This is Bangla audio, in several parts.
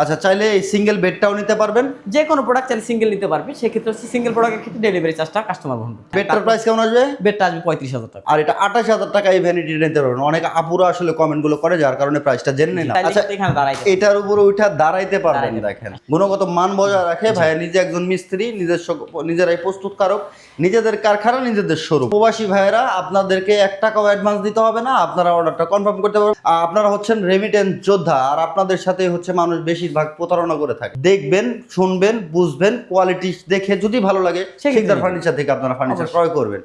আচ্ছা চাইলে এই সিঙ্গেল বেডটাও নিতে পারবেন। যে কোনো প্রোডাক্ট চাইলে সিঙ্গেল নিতে পারবে সেক্ষেত্রে হচ্ছে সিঙ্গেল প্রোডাক্টের ক্ষেত্রে ডেলিভারি চার্জটা কাস্টমার বহন করবে বেডটার প্রাইস কেমন আসবে? বেডটা আসবে পঁয়ত্রিশ হাজার টাকা। আর এটা আঠাশ হাজার টাকা এই ভ্যানিটি নিতে পারবেন। অনেক আপুরা আসলে কমেন্টগুলো করে যার কারণে প্রাইসটা জেনে নিলাম। আচ্ছা এখানে দাঁড়াইতে এটার উপরে উঠা দাঁড়াইতে পারবেন দেখেন। গুণগত মান বজায় রাখে ভাইয়া নিজে একজন মিস্ত্রি নিজস্ব নিজেরাই প্রস্তুতকারক নিজেদের কারখানা নিজেদের শোরুম প্রবাসী ভাইয়েরা আপনাদেরকে এক টাকাও অ্যাডভান্স দিতে হবে না আপনারা অর্ডারটা কনফার্ম করতে পারবেন। আপনারা হচ্ছেন রেমিটেন্স যোদ্ধা আর আপনাদের সাথে হচ্ছে মানুষ বেশিরভাগ প্রতারণা করে থাকে। দেখবেন শুনবেন বুঝবেন কোয়ালিটি দেখে যদি ভালো লাগে সেই ফার্নিচার থেকে আপনারা ফার্নিচার ক্রয় করবেন।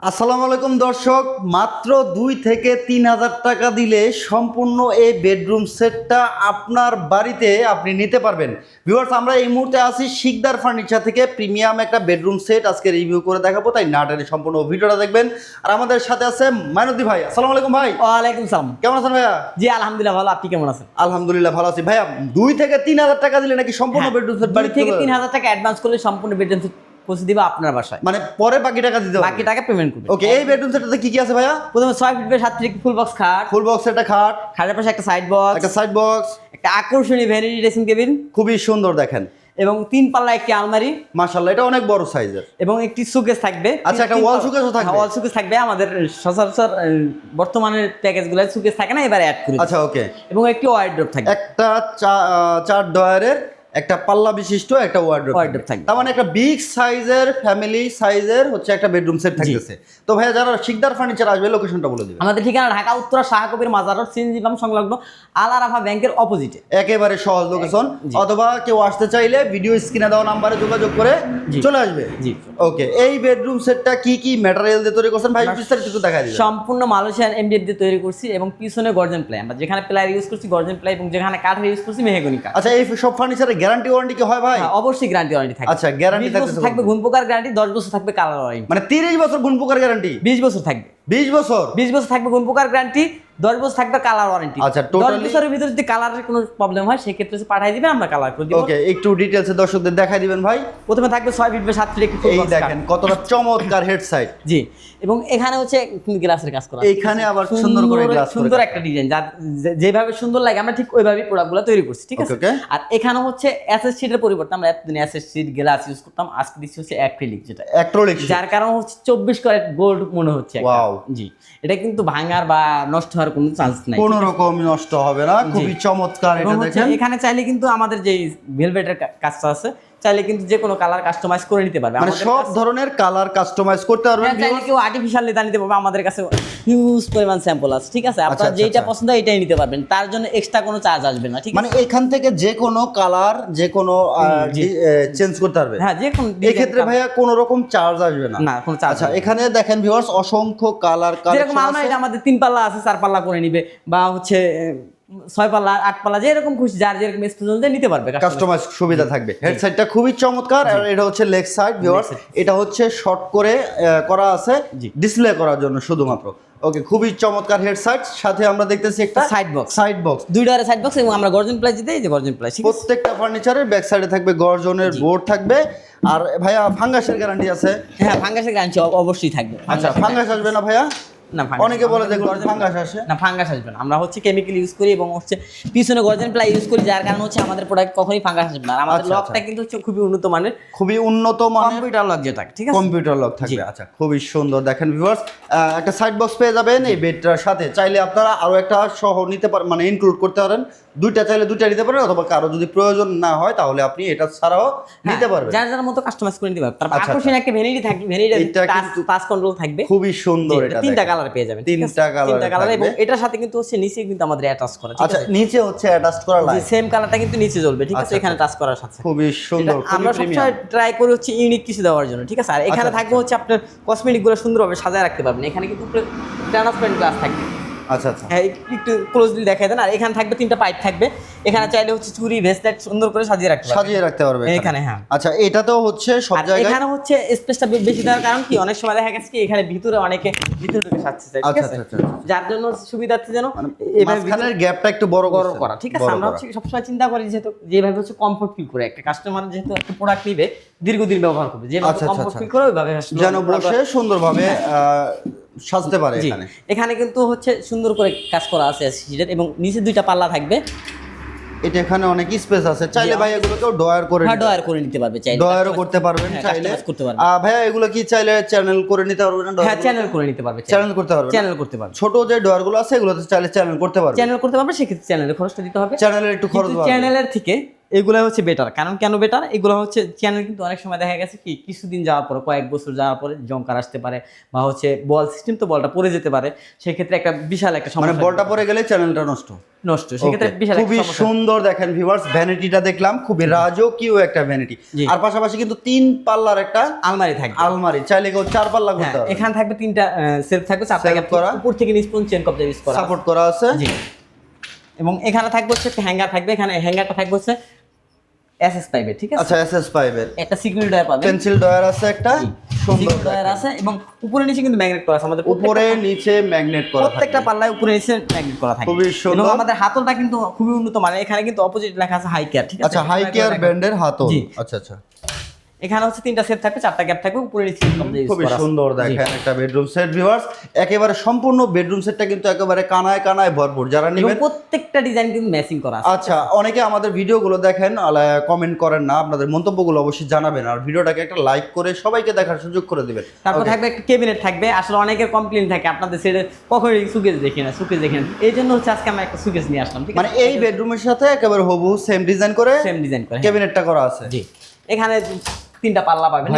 আসসালামু আলাইকুম দর্শক মাত্র দুই থেকে তিন হাজার টাকা দিলে সম্পূর্ণ এই বেডরুম সেটটা আপনার বাড়িতে আপনি নিতে পারবেন। ভিউয়ার্স আমরা এই মুহূর্তে আছি শিকদার ফার্নিচার থেকে প্রিমিয়াম একটা বেডরুম সেট। আজকে রিভিউ করে দেখাবো তাই না টেনে সম্পূর্ণ ভিডিওটা দেখবেন। আর আমাদের সাথে আছে মাইনুদ্দি ভাই আসসালামু আলাইকুম ভাই। ওয়ালাইকুম সালাম। কেমন আছেন ভাইয়া? জি আলহামদুলিল্লাহ ভালো। আপনি কেমন আছেন? আলহামদুলিল্লাহ ভালো আছি। ভাইয়া দুই থেকে তিন হাজার টাকা দিলে নাকি সম্পূর্ণ বেডরুম সেট বাড়ি থেকে তিন হাজার টাকা অ্যাডভান্স করলে সম্পূর্ণ বেডরুম পৌঁছে দিবে আপনার বাসায়। মানে পরে বাকি টাকা দিতে বাকি টাকা পেমেন্ট করবে। ওকে এই বেডরুম সেটটাতে কি কি আছে ভাইয়া? প্রথমে ছয় ফিট বাই সাত ফিট ফুল বক্স খাট। ফুল বক্স একটা খাট। খাটের পাশে একটা সাইড বক্স একটা সাইড বক্স একটা আকর্ষণীয় ভ্যানিটি ড্রেসিং কেবিন খুবই সুন্দর দেখেন। এবং তিন পাল্লা একটি আলমারি। মাশাল্লাহ এটা অনেক বড় সাইজের এবং একটি সুকেস থাকবে। আচ্ছা, একটা wall showcase ও থাকবে? ওয়াল সুকেস থাকবে। আমাদের সচরাচর আহ, বর্তমানের প্যাকেজগুলো সুকেস থাকে না এবার অ্যাড করি আচ্ছা ওকে এবং একটি ওয়াইড্রপ থাকবে। একটা চার ডয়ারের একটা পাল্লা বিশিষ্ট একটা ওয়ার্ডরোব Wardrobe থাকবে। তার মানে একটা বিগ সাইজের ফ্যামিলি সাইজের হচ্ছে একটা বেডরুম সেট থাকতেছে। তো ভাইয়া যারা শিকদার ফার্নিচার আসবে লোকেশনটা বলে দিবেন। আমাদের ঠিকানা ঢাকা উত্তরা শাহকবির মাজার রোড সিএনজি পাম্প সংলগ্ন আল আরাফা ব্যাংকের অপোজিটে একেবারে সহজ লোকেশন অথবা কেউ আসতে চাইলে ভিডিও স্ক্রিনে দেওয়া নাম্বারে যোগাযোগ করে চলে আসবে। জি। ওকে এই বেডরুম সেটটা কি কি ম্যাটেরিয়াল দিয়ে তৈরি করছেন? ভাই বিস্তারিত একটু দেখা দিবেন। সম্পূর্ণ মালয়েশিয়ান এমডিএফ দিয়ে তৈরি করছি এবং পিছনে গর্জন প্লাই আমরা যেখানে প্লাই ইউজ করছি গর্জন প্লাই এবং যেখানে কাঠ ইউজ করছি মেহগনি কাঠ। আচ্ছা এই সব ফার্নিচারের গ্যারান্টি ওয়ারেন্টি কি হয় ভাই? হ্যাঁ, অবশ্যই গ্যারান্টি ওয়ারেন্টি থাকে। আচ্ছা, গ্যারান্টি থাকবে ঘুম পোকার গ্যারান্টি দশ বছর থাকবে কালার ওয়ারেন্টি। মানে তিরিশ বছর গুণ পোকার গ্যারান্টি? বিশ বছর থাকবে। বিশ বছর? বিশ বছর থাকবে গুণ পোকার গ্যারান্টি দশ বছর থাকবে কালার ওয়ারেন্টি আচ্ছা, দশ বছরের ভিতরে যদি কালারের কোনো প্রবলেম হয় সেক্ষেত্রে হচ্ছে পাঠিয়ে দিবেন আমরা কালার করে দিব। ওকে একটু ডিটেলসে দর্শকদের দেখাই দিবেন ভাই। প্রথমে থাকবে ছয় ফিট বা সাত ফিট একটি এই দেখেন কতটা চমৎকার হেড সাইড জি এবং এখানে হচ্ছে গ্লাসের কাজ করা। আছে। এইখানে আবার সুন্দর করে গ্লাস সুন্দর একটা ডিজাইন যে- যেভাবে সুন্দর লাগে আমরা ঠিক ওইভাবেই প্রোডাক্টগুলো তৈরি করছি ঠিক আছে. আর এখানে হচ্ছে এসএস শিটের পরিবর্তে আমরা এতদিন এসএস শিট গ্লাস ইউজ করতাম আজকে দিচ্ছি হচ্ছে অ্যাক্রিলিক যেটা। অ্যাক্রোলিক যার কারণ হচ্ছে চব্বিশ ক্যারেট গোল্ড মনে হচ্ছে একটা। জি এটা কিন্তু ভাঙার বা নষ্ট হওয়ার কোনো চান্স নাই। কোনো রকম নষ্ট হবে না খুবই চমৎকার এটা দেখেন। এখানে চাইলে কিন্তু আমাদের যে ভেলভেটের কাজটা আছে চাইলে কিন্তু যে কোনো কালার কাস্টমাইজ করে নিতে পারবে। মানে সব ধরনের কালার কাস্টমাইজ করতে পারবেন হ্যাঁ, চাইলে কেউ আর্টিফিশিয়াল লেদা নিতে পারবে আমাদের কাছে হিউজ পরিমাণ স্যাম্পল আছে ঠিক আছে? আপনার আচ্ছা, যেটা আচ্ছা। পছন্দ হয় এটাই নিতে পারবেন তার জন্য এক্সট্রা কোনো চার্জ আসবে না ঠিক মানে এখান থেকে যে কোনো কালার যে কোনো চেঞ্জ করতে পারবে। হ্যাঁ যে কোনো এই ক্ষেত্রে ভাইয়া কোনো রকম চার্জ আসবে না। না কোনো চার্জ আচ্ছা এখানে দেখেন ভিউয়ার্স অসংখ্য কালার যেরকম কালেকশন আছে। আমাদের তিন পাল্লা আছে চার পাল্লা করে নিবে বা হচ্ছে ছয় পাল্লা আট পাল্লা যেরকম খুশি যার যেরকম স্পেস অনুযায়ী নিতে পারবে কাস্টমাইজ সুবিধা থাকবে। হেড সাইডটা খুবই চমৎকার আর এটা হচ্ছে লেগ সাইড ভিউয়ার্স এটা হচ্ছে শর্ট করে করা আছে জি। ডিসপ্লে করার জন্য শুধুমাত্র। ওকে খুবই চমৎকার হেড সাইড সাথে আমরা দেখতেছি একটা সাইড বক্স সাইড বক্স দুই ডয়ারে সাইড বক্স এবং আমরা গর্জন প্রাইস দিতে এই যে গর্জন ঠিক প্রত্যেকটা ফার্নিচারের ব্যাক সাইডে থাকবে গর্জনের বোর্ড থাকবে। আর ভাইয়া ফাঙ্গাসের গ্যারান্টি আছে? হ্যাঁ ফাঙ্গাসের গ্যারান্টি অবশ্যই থাকবে। আচ্ছা ফাঙ্গাস আসবে না ভাইয়া? না অনেকে বলে যে ফাঙ্গাস আসে। না ফাঙ্গাস আসবে না। আমরা হচ্ছে কেমিক্যাল ইউজ করি এবং হচ্ছে পিছনে গর্জন প্লাই ইউজ করি যার কারণে হচ্ছে আমাদের প্রোডাক্ট কখনোই ফাঙ্গাস আসবে না। আমাদের আচ্ছা, লকটা কিন্তু হচ্ছে খুবই উন্নত মানের খুবই উন্নত মানের কম্পিউটার লক যেটা ঠিক আছে? কম্পিউটার লক থাকবে আচ্ছা খুবই সুন্দর। দেখেন ভিউয়ার্স একটা সাইড বক্স পেয়ে যাবেন এই বেডটার সাথে। চাইলে আপনারা আরও একটা সহ নিতে পারেন মানে ইনক্লুড করতে পারেন। দুইটা চাইলে দুইটা নিতে পারেন অথবা কারও যদি প্রয়োজন না হয় তাহলে আপনি এটা ছাড়াও নিতে পারবেন। যার যার মতো কাস্টমাইজ করে নিতে পারবে তারপর আচ্ছা, একটা ভ্যানিটি থাকবে ভ্যানিটি টাচ কন্ট্রোল থাকবে। খুবই সুন্দর এটা তিনটা। কালার পেয়ে যাবেন তিনটা কালার তিনটা কালার এবং এটার সাথে কিন্তু হচ্ছে নিচে কিন্তু আমাদের অ্যাটাচ করা আচ্ছা নিচে হচ্ছে অ্যাটাচ করা লাইট সেম কালারটা কিন্তু নিচে জ্বলবে ঠিক আছে? আচ্ছা, এখানে টাচ করার সাথে। খুবই সুন্দর আমরা সবসময় ট্রাই করি হচ্ছে ইউনিক কিছু দেওয়ার জন্য ঠিক আছে? আর এখানে আচ্ছা, থাকবে হচ্ছে আপনার কসমেটিকগুলো সুন্দরভাবে সাজায় রাখতে পারবেন। এখানে কিন্তু ট্রান্সপারেন্ট গ্লাস থাকবে। আচ্ছা আচ্ছা। হ্যাঁ একটু- ক্লোজলি দেখাই দেন। আর এখানে থাকবে তিনটা পাইপ থাকবে। এখানে চাইলে হচ্ছে চুরি ভেস্টলেট সুন্দর করে সাজিয়ে রাখতে পারবেন সাজিয়ে রাখতে পারবে এখানে, হ্যাঁ। আচ্ছা এটাতেও হচ্ছে সব জায়গায়? এখানে হচ্ছে স্পেসটা বেশি দেওয়ার কারণ কি? অনেক সময় দেখা গেছে কি এখানে ভিতরে অনেকে ভিতরে ঢুকে সাজতে চায় ঠিক আচ্ছা, আছে? আচ্ছা, আচ্ছা, যার জন্য সুবিধার্থে যেন মানে মাঝখানের গ্যাপটা একটু বড় বড় করা ঠিক আছে? আমরা হচ্ছে সবসময় চিন্তা করি যেহেতু যেভাবে হচ্ছে কমফোর্ট ফিল করে। একটা কাস্টমার যেহেতু একটা প্রোডাক্ট নিবে দীর্ঘদিন ব্যবহার করবে। যেভাবে কমফোর্ট। ফিল করে ওইভাবে যেন বসে সুন্দরভাবে আহ, সাজতে পারে এখানে। এখানে কিন্তু হচ্ছে সুন্দর করে কাজ করা আছে সিটের এবং নিচে দুইটা পাল্লা থাকবে। এটা এখানে অনেক স্পেস আছে। চাইলে ভাই এগুলোকেও ডয়ার করে হ্যাঁ ডয়ার করে নিতে পারবে চাইলে। ডয়ারও করতে পারবেন হ্যাঁ, চাইলে। করতে পারবে। আহ, ভাইয়া এগুলো কি চাইলে চ্যানেল করে নিতে পারবেন না হ্যাঁ চ্যানেল করে? নিতে পারবে চ্যানেল করতে পারবেন চ্যানেল করতে পারবে। ছোট যে ডয়ারগুলো আছে এগুলোতে চাইলে চ্যানেল করতে পারবেন। চ্যানেল করতে পারবে সেক্ষেত্রে চ্যানেলের খরচটা দিতে হবে। চ্যানেলের একটু খরচ চ্যানেলের থেকে এগুলো হচ্ছে বেটার কারণ কেন বেটার এগুলো হচ্ছে চ্যানেল কিন্তু অনেক সময় দেখা গেছে কি কিছুদিন যাওয়ার পরে কয়েক বছর যাওয়ার পরে জঙ্কার আসতে পারে বা হচ্ছে বল সিস্টেম তো বলটা পড়ে যেতে পারে সেক্ষেত্রে একটা বিশাল একটা মানে সমস্যা বলটা পরে গেলে চ্যানেলটা নষ্ট। নষ্ট সেক্ষেত্রে বিশাল খুবই সুন্দর দেখেন ভিউয়ার্স ভ্যানিটিটা দেখলাম খুবই রাজকীয় একটা ভ্যানিটি আর পাশাপাশি কিন্তু তিন পাল্লার একটা আলমারি থাকবে। আলমারি চাইলে কেউ চার পাল্লা হ্যাঁ করতে পারবে। এখানে থাকবে তিনটা সেলফ থাকবে করা। উপর থেকে নিচ পর্যন্ত চেন কবজা ইউজ করা। সাপোর্ট করা আছে। জি। এবং এখানে থাকবে হচ্ছে হ্যাঙ্গার থাকবে এখানে হ্যাঙ্গারটা থাকবে হচ্ছে এসএস পাইবে ঠিক আছে? আচ্ছা এসএস পাইবে একটা সিকিউরিটি ডয়ার পাবে পেন্সিল ডয়ার আছে একটা সুন্দর ডয়ার আছে এবং উপরে নিচে কিন্তু ম্যাগনেট করা আছে। আমাদের উপরে নিচে ম্যাগনেট করা প্রত্যেকটা পাল্লায় উপরে নিচে ম্যাগনেট করা থাকে। খুবই সুন্দর। এবং আমাদের হাতলটা কিন্তু খুবই উন্নত মানের। এখানে কিন্তু অপোজিট লেখা আছে হাই কেয়ার ঠিক আছে? আচ্ছা হাই কেয়ার ব্র্যান্ডের হাতল। আচ্ছা আচ্ছা। এখানে হচ্ছে তিনটা সেট থাকবে চারটা গ্যাপ থাকবে উপরে খুবই সুন্দর দেখেন একটা বেডরুম সেট ভিউয়ার্স একেবারে সম্পূর্ণ বেডরুম সেটটা কিন্তু একেবারে কানায় কানায় ভরপুর। যারা নেবেন প্রত্যেকটা ডিজাইন কিন্তু ম্যাচিং করা আছে। আচ্ছা অনেকে আমাদের ভিডিওগুলো দেখেন কমেন্ট করেন না আপনাদের মন্তব্যগুলো অবশ্যই জানাবেন। আর ভিডিওটাকে একটা লাইক করে সবাইকে দেখার সুযোগ করে দিবেন। তারপর থাকবে একটা কেবিনেট থাকবে আসলে অনেকের কমপ্লেন থাকে আপনাদের সেটে কখনোই সুকেজ দেখি না সুকেজ দেখি না। এই জন্য হচ্ছে আজকে আমরা একটা সুকেজ নিয়ে আসলাম ঠিক মানে এই বেডরুমের সাথে একেবারে হবু সেম ডিজাইন করে সেম ডিজাইন করে। ক্যাবিনেটটা করা আছে। জি। এখানে তিনটা পাল্লা পাবেন।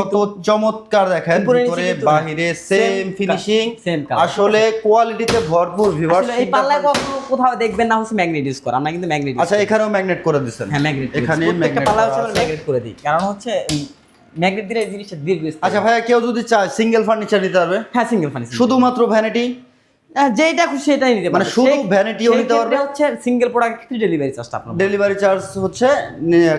কত চমৎকার দেখেন ভিতরে বাহিরে সেম ফিনিশিং color। আসলে কোয়ালিটিতে ভরপুর ভিউয়ার্স আসলে এই কখনো কোথাও দেখবেন না হচ্ছে ম্যাগনেট ইউজ করা। আমরা কিন্তু ম্যাগনেট আচ্ছা এখানেও ম্যাগনেট করে দিচ্ছেন। হ্যাঁ ম্যাগনেট এখানে ম্যাগনেট পাল্লা হচ্ছে ম্যাগনেট করে দিই। কারণ হচ্ছে ম্যাগনেট দিলে এই জিনিসটা দীর্ঘস্থায়ী আচ্ছা ভাইয়া কেউ যদি চায় সিঙ্গেল ফার্নিচার নিতে পারবে? হ্যাঁ সিঙ্গেল ফার্নিচার শুধুমাত্র ভ্যানিটি যেটা খুশি সেটাই নিতে মানে শুধু সেই- vanity ও নিতে পারবে? হচ্ছে সিঙ্গেল প্রোডাক্ট ডেলিভারি চার্জ আপনার ডেলিভারি চার্জ হচ্ছে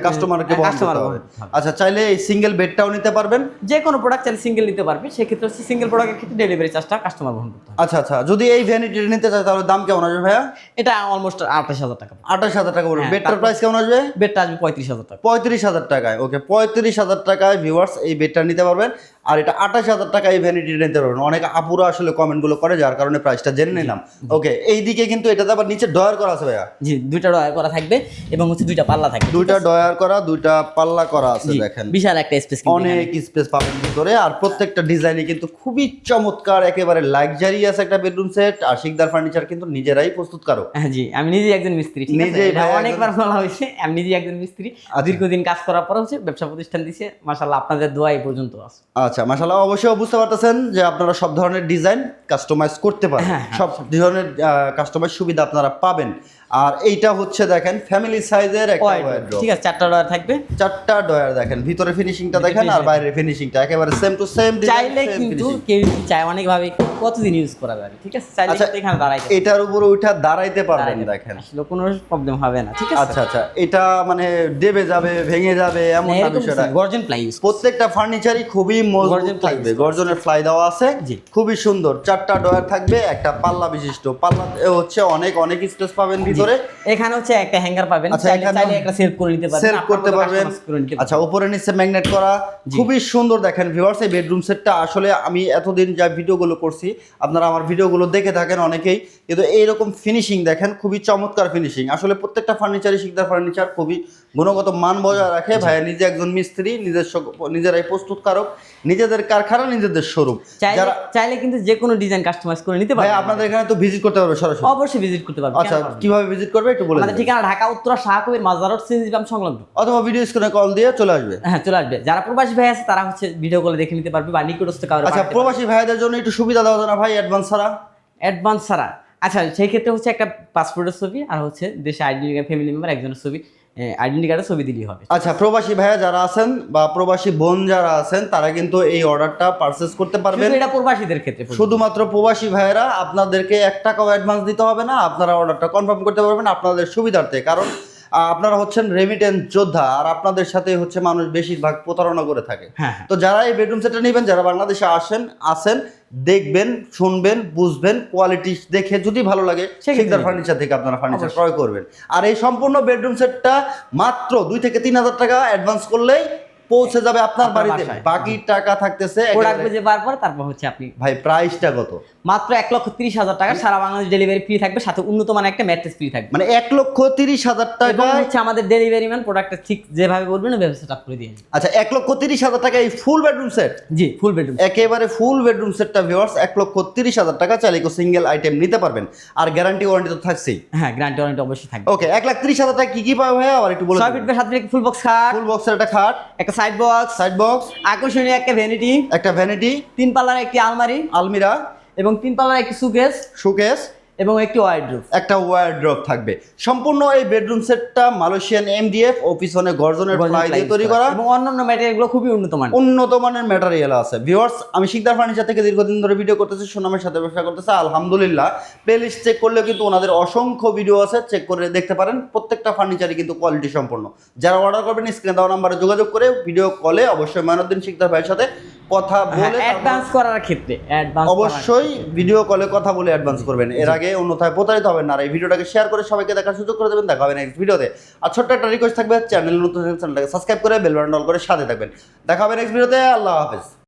কাস্টমারকে বহন করতে হবে। আচ্ছা চাইলে এই সিঙ্গেল বেডটাও নিতে পারবেন। যে কোনো প্রোডাক্ট চাইলে সিঙ্গেল নিতে পারবে সেক্ষেত্রে হচ্ছে সিঙ্গেল প্রোডাক্টের ক্ষেত্রে ডেলিভারি চার্জটা কাস্টমার বহন করতে হবে। আচ্ছা আচ্ছা যদি এই ভ্যানিটি নিতে চায় তাহলে দাম কেমন আসবে ভাইয়া? এটা অলমোস্ট আঠাশ হাজার টাকা। আঠাশ হাজার টাকা পড়বে হ্যাঁ, বেডটার প্রাইস কেমন আসবে? বেডটা আসবে পঁয়ত্রিশ হাজার টাকা। পঁয়ত্রিশ হাজার টাকায় ওকে পঁয়ত্রিশ হাজার টাকায় ভিউয়ার্স এই বেডটা নিতে পারবেন। আর এটা আঠাশ হাজার টাকা এই ভ্যানিটি নিতে পারবেন। অনেক আপুরা আসলে কমেন্টগুলো করে যার কারণে প্রাইসটা জেনে নিলাম। ওকে এই দিকে কিন্তু এটাতে আবার নিচে ডয়ার করা আছে ভাইয়া। জি দুইটা ডয়ার করা থাকবে এবং হচ্ছে দুইটা পাল্লা থাকবে। দুইটা ডয়ার করা দুইটা পাল্লা করা আছে দেখেন। বিশাল একটা স্পেস অনেক স্পেস পাবেন ভিতরে আর প্রত্যেকটা ডিজাইনে কিন্তু খুবই চমৎকার একেবারে লাক্সারিয়াস একটা বেডরুম সেট আর শিকদার ফার্নিচার কিন্তু নিজেরাই প্রস্তুতকারক। হ্যাঁ জি আমি নিজেই একজন মিস্ত্রি ঠিক আছে? নিজেই অনেকবার বলা হয়েছে আমি নিজেই একজন মিস্ত্রি। দীর্ঘদিন কাজ করার পর হচ্ছে ব্যবসা প্রতিষ্ঠান দিছে মাশাআল্লাহ আপনাদের দোয়া এই পর্যন্ত আছে। আচ্ছা মাশাল্লাহ অবশ্যই বুঝতে পারতেছেন যে আপনারা সব ধরনের ডিজাইন কাস্টমাইজ করতে পারেন। হ্যাঁ, হ্যাঁ, সব ধরনের কাস্টমাইজ সুবিধা আপনারা পাবেন। আর এইটা হচ্ছে দেখেন ফ্যামিলি সাইজের একটা ঠিক আছে চারটা ডয়ার থাকবে। চারটা ডয়ার দেখেন ভিতরে ফিনিশিংটা দেখেন আর। বাইরের ফিনিশিংটা একেবারে সেম টু সেম চাইলে কিন্তু কেউ চায় অনেকভাবে কতদিন ইউজ করা যাবে ঠিক আছে? চাইলে আচ্ছা, এখানে দাঁড়াইতে এটার উপরে উঠা দাঁড়াইতে পারবেন দেখেন। আসলে কোনো প্রবলেম হবে না ঠিক আছে? আচ্ছা আচ্ছা এটা মানে দেবে যাবে ভেঙে যাবে এমন না বিষয়টা। গর্জন প্লাই প্রত্যেকটা ফার্নিচারই খুবই গর্জন থাকবে গর্জনের ফ্লাই দেওয়া আছে। খুবই সুন্দর। চারটা ডয়ার থাকবে একটা পাল্লা বিশিষ্ট। পাল্লা হচ্ছে অনেক অনেক স্পেস পাবেন ভিতরে। এখানে হচ্ছে একটা হ্যাঙ্গার পাবেন। আচ্ছা, চাইলে একটা সেভ করে নিতে পারবেন। আপনার করতে পারবেন। আচ্ছা উপরে নিচে ম্যাগনেট করা। খুবই সুন্দর দেখেন ভিউয়ার্স এই বেডরুম সেটটা আসলে আমি এতদিন যা ভিডিওগুলো করছি আপনারা আমার ভিডিওগুলো দেখে থাকেন অনেকেই। কিন্তু এইরকম ফিনিশিং দেখেন খুবই চমৎকার ফিনিশিং আসলে প্রত্যেকটা ফার্নিচারই শিকদার ফার্নিচার খুবই গুণগত মান বজায় রাখে। ভাইয়া নিজে একজন মিস্ত্রি নিজস্ব নিজেরাই প্রস্তুতকারক। নিজেদের কারখানা নিজেদের শোরুম চাইলে যারা চাইলে কিন্তু যে কোনো ডিজাইন কাস্টমাইজ করে নিতে ভাই আপনাদের এখানে তো ভিজিট করতে পারবে সরাসরি। অবশ্যই ভিজিট করতে পারবে আচ্ছা? কীভাবে ভিজিট করবে একটু বলে আমাদের ঠিকানা ঢাকা উত্তরা শাহকবির মাজার রোড সিনজিবাম সংলগ্ন। অথবা ভিডিও স্ক্রিনে কল দিয়ে চলে আসবে। হ্যাঁ চলে আসবে। যারা প্রবাসী ভাই আছে তারা হচ্ছে ভিডিও কলে দেখে নিতে পারবে বা নিকটস্থ কারও আচ্ছা প্রবাসী ভাইদের জন্য একটু সুবিধা দেওয়া যায় না ভাই অ্যাডভান্স ছাড়া? অ্যাডভান্স ছাড়া। আচ্ছা সেই ক্ষেত্রে হচ্ছে একটা পাসপোর্টের ছবি আর হচ্ছে দেশে আইডেন্টি ফ্যামিলি মেম্বার একজনের ছবি। আইডেন্টি কার্ডের ছবি দিলেই হবে। আচ্ছা প্রবাসী ভাইয়া যারা আছেন বা প্রবাসী বোন যারা আছেন তারা কিন্তু এই অর্ডারটা পারচেস করতে পারবেন। এটা প্রবাসীদের ক্ষেত্রে শুধুমাত্র প্রবাসী ভাইয়েরা আপনাদেরকে এক টাকাও অ্যাডভান্স দিতে হবে না আপনারা অর্ডারটা কনফার্ম করতে পারবেন আপনাদের সুবিধার্থে। কারণ আপনারা হচ্ছেন রেমিটেন্স যোদ্ধা আর আপনাদের সাথে হচ্ছে মানুষ বেশিরভাগ প্রতারণা করে থাকে। হ্যাঁ হ্যাঁ। তো যারা এই বেডরুম সেটটা নেবেন যারা বাংলাদেশে আসেন আসেন দেখবেন শুনবেন বুঝবেন কোয়ালিটি দেখে যদি ভালো লাগে নেবেন। ফার্নিচার থেকে আপনারা ফার্নিচার ক্রয় করবেন। আর এই সম্পূর্ণ বেডরুম সেটটা মাত্র দুই থেকে তিন হাজার টাকা অ্যাডভান্স করলেই পৌঁছে যাবে আপনার বাড়িতে। বাকি টাকা থাকতেছে প্রোডাক্ট বুঝে পাওয়ার পর তারপর হচ্ছে আপনি ভাই প্রাইসটা কত? মাত্র এক লক্ষ তিরিশ হাজার টাকা। সারা বাংলাদেশ ডেলিভারি ফ্রি থাকবে সাথে উন্নত মানের একটা ম্যাট্রেস ফ্রি থাকবে। মানে এক লক্ষ তিরিশ হাজার টাকা হচ্ছে আমাদের ডেলিভারি ম্যান প্রোডাক্টটা ঠিক যেভাবে বলবেন ওইভাবে সেট আপ করে দিয়ে আচ্ছা এক লক্ষ তিরিশ হাজার টাকা এই ফুল বেডরুম সেট জি ফুল বেডরুম একেবারে ফুল বেডরুম সেটটা ভিউয়ার্স এক লক্ষ তিরিশ হাজার টাকা চাইলে সিঙ্গেল আইটেম নিতে পারবেন। আর গ্যারান্টি ওয়ারেন্টি তো থাকছেই। হ্যাঁ গ্যারান্টি ওয়ারেন্টি অবশ্যই থাকবে। ওকে এক লাখ তিরিশ হাজার টাকা কি কি পাবে ভাই আবার একটু বলে ছয় ফিট বাই সাত ফিট ফুল বক্স খাট? ফুল বক্সের একটা খাট। একটা সাইড বক্স সাইড বক্স আকর্ষণীয় একটা ভ্যানিটি একটা ভ্যানিটি তিন পাল্লার একটি আলমারি আলমিরা এবং তিন পাল্লার একটি সুকেস শোকেস এবং একটি ওয়াইড্রোপ একটা ওয়ারড্রপ থাকবে। সম্পূর্ণ এই বেডরুম সেটটা মালয়েশিয়ান এমডিএফ ও পিছনে গর্জনের প্লাই দিয়ে তৈরি করা। এবং অন্যান্য ম্যাটেরিয়ালগুলো খুবই উন্নত মানের উন্নত মানের ম্যাটেরিয়াল আছে। ভিউয়ার্স আমি শিকদার ফার্নিচার থেকে দীর্ঘদিন ধরে ভিডিও করতেছি সুনামের সাথে ব্যবসা করতেছি আলহামদুলিল্লাহ। প্লেলিস্ট চেক করলেও কিন্তু ওনাদের অসংখ্য ভিডিও আছে চেক করে দেখতে পারেন। প্রত্যেকটা ফার্নিচারই কিন্তু কোয়ালিটি সম্পন্ন। যারা অর্ডার করবেন স্ক্রিনে দেওয়া নাম্বারে যোগাযোগ করে ভিডিও কলে অবশ্যই মাইনুদ্দিন শিকদার ভাইয়ের সাথে কথা বলে অ্যাডভান্স করার ক্ষেত্রে অ্যাডভান্স অবশ্যই ভিডিও কলে কথা বলে অ্যাডভান্স করবেন। এর আগে অন্যথায় প্রতারিত হবেন না আর এই ভিডিওটাকে শেয়ার করে সবাইকে দেখার সুযোগ করে দেবেন। দেখা হবে নেক্সট ভিডিওতে আর ছোট্ট একটা রিকোয়েস্ট থাকবে চ্যানেল নতুন চ্যানেলটাকে সাবস্ক্রাইব করে বেল বাটন অল করে সাথে থাকবেন। দেখা হবে নেক্সট ভিডিওতে আল্লাহ হাফেজ।